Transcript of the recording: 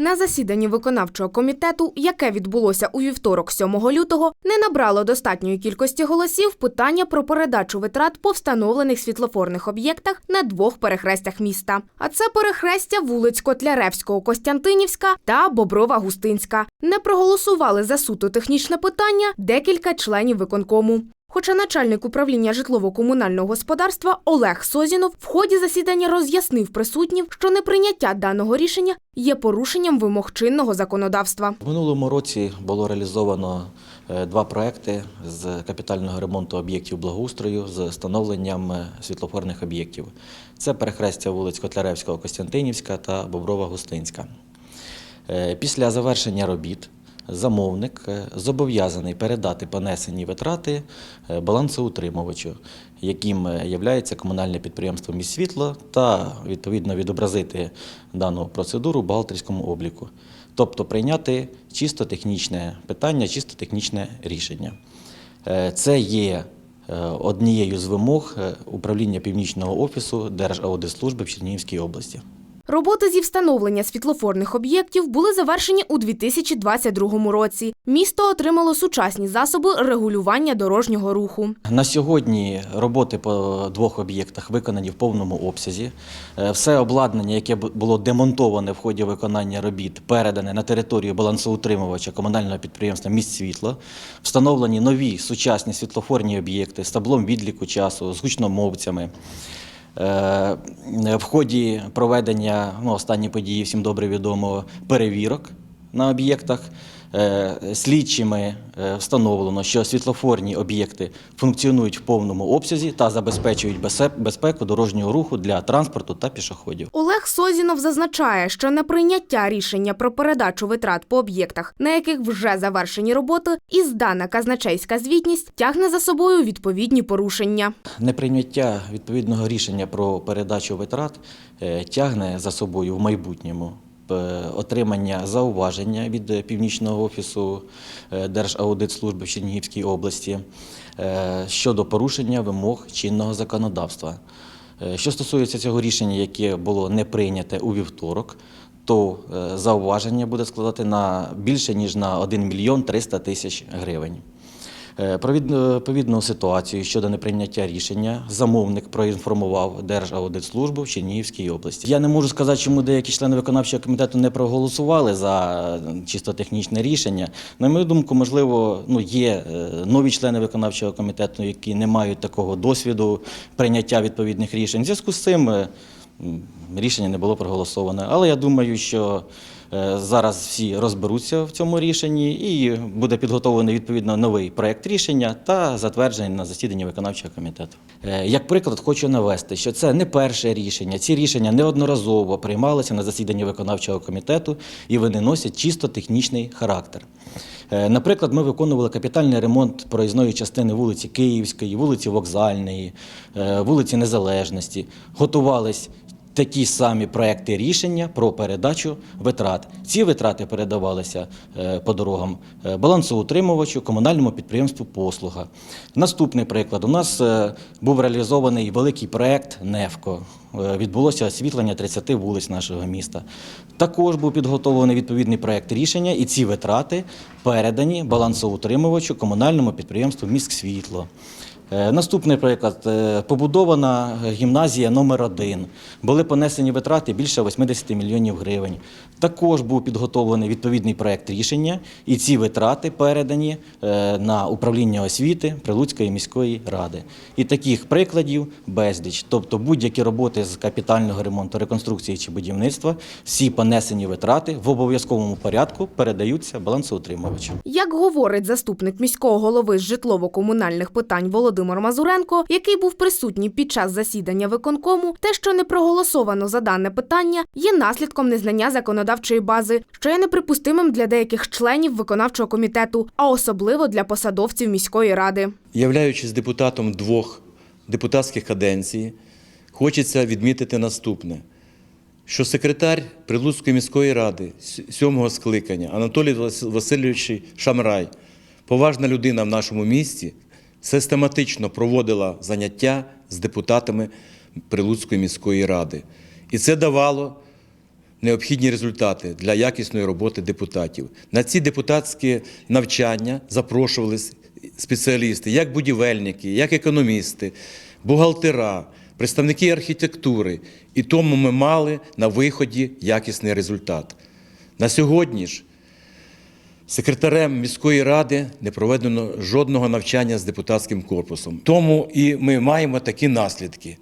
На засіданні виконавчого комітету, яке відбулося у вівторок 7 лютого, не набрало достатньої кількості голосів питання про передачу витрат по встановлених світлофорних об'єктах на двох перехрестях міста. А це перехрестя вулиць Котляревського, Костянтинівська та Боброва Густинська. Не проголосували за суто технічне питання декілька членів виконкому. Хоча начальник управління житлово-комунального господарства Олег Созінов в ході засідання роз'яснив присутнім, що неприйняття даного рішення є порушенням вимог чинного законодавства. В минулому році було реалізовано е, два проекти з капітального ремонту об'єктів благоустрою з встановленням е, світлофорних об'єктів. Це перехрестя вулиць Котляревського, Костянтинівська та Боброва Густинська. Е, Після завершення робіт замовник е, зобов'язаний передати понесені витрати е, балансоутримувачу, яким є комунальне підприємство «Міськсвітло» та відповідно відобразити дану процедуру в бухгалтерському обліку. Тобто прийняти чисто технічне питання, чисто технічне рішення. Е, Це є е, однією з вимог е, управління Північного офісу Держаудитслужби в Чернігівській області. Роботи зі встановлення світлофорних об'єктів були завершені у 2022 році. Місто отримало сучасні засоби регулювання дорожнього руху. На сьогодні роботи по двох об'єктах виконані в повному обсязі. Е, Все обладнання, яке було демонтоване в ході виконання робіт, передане на територію балансоутримувача комунального підприємства «Міст світло». Встановлені нові сучасні світлофорні об'єкти з таблом відліку часу, з гучномовцями. Е, В ході проведення ну, останні події всім добре відомо перевірок на об'єктах. Е, Слідчими е, встановлено, що світлофорні об'єкти функціонують в повному обсязі та забезпечують безпеку дорожнього руху для транспорту та пішоходів. Олег Созінов зазначає, що неприйняття рішення про передачу витрат по об'єктах, на яких вже завершені роботи, і здана казначейська звітність тягне за собою відповідні порушення. Неприйняття відповідного рішення про передачу витрат е, тягне за собою в майбутньому отримання зауваження від е, північного офісу е, Держаудитслужби в Чернігівській області е, щодо порушення вимог чинного законодавства. Е, Що стосується цього рішення, яке було не прийняте у вівторок, то е, зауваження буде складати на більше ніж на 1 мільйон 300 тисяч гривень. Е, Про від- е, ситуацію щодо неприйняття рішення замовник проінформував Держаудитслужбу в Чернігівській області. Я не можу сказати, чому деякі члени виконавчого комітету не проголосували за е, чисто технічне рішення. На мою думку, можливо, ну є нові члени виконавчого комітету, які не мають такого досвіду прийняття відповідних рішень. В зв'язку з цим рішення не було проголосоване. Але я думаю, що зараз всі розберуться в цьому рішенні і буде підготовлений відповідно новий проект рішення та затверджений на засіданні виконавчого комітету. Е, Як приклад, хочу навести, що це не перше рішення. Ці рішення неодноразово приймалися на засіданні виконавчого комітету і вони носять чисто технічний характер. Е, Наприклад, ми виконували капітальний ремонт проїзної частини вулиці Київської, вулиці Вокзальної, е, вулиці Незалежності. Готувались такі самі проекти рішення про передачу витрат. Ці витрати передавалися е, по дорогам е, балансоутримувачу, комунальному підприємству Послуга. Наступний приклад. У нас е, був реалізований великий проект НЕФКО. Е, Відбулося освітлення 30 вулиць нашого міста. Також був підготовлений відповідний проект рішення, і ці витрати передані балансоутримувачу комунальному підприємству «Міськсвітло». Е, Наступний приклад. Е, Побудована гімназія номер 1 Були понесені витрати більше 80 мільйонів гривень. Також був підготовлений відповідний проект рішення, і ці витрати передані е, на управління освіти Прилуцької міської ради. І таких прикладів безліч. Тобто будь-які роботи з капітального ремонту, реконструкції чи будівництва, всі понесені витрати в обов'язковому порядку передаються балансоутримувачу. Як говорить заступник міського голови з житлово-комунальних питань Володимир Мазуренко, який був присутній під час засідання виконкому, те, що не проголосовано за дане питання, є наслідком незнання законодавчої бази, що є неприпустимим для деяких членів виконавчого комітету, а особливо для посадовців міської ради. Являючись депутатом двох депутатських каденцій, хочеться відмітити наступне: що секретар Прилуцької міської ради сьомого скликання Анатолій Вас- Васильович Шамрай, поважна людина в нашому місті, систематично проводила заняття з депутатами Прилуцької міської ради. І це давало необхідні результати для якісної роботи депутатів. На ці депутатські навчання запрошувались спеціалісти, як будівельники, як економісти, бухгалтера, представники архітектури. І тому ми мали на виході якісний результат. На сьогодні ж Секретарем міської ради не проведено жодного навчання з депутатським корпусом. Тому і ми маємо такі наслідки.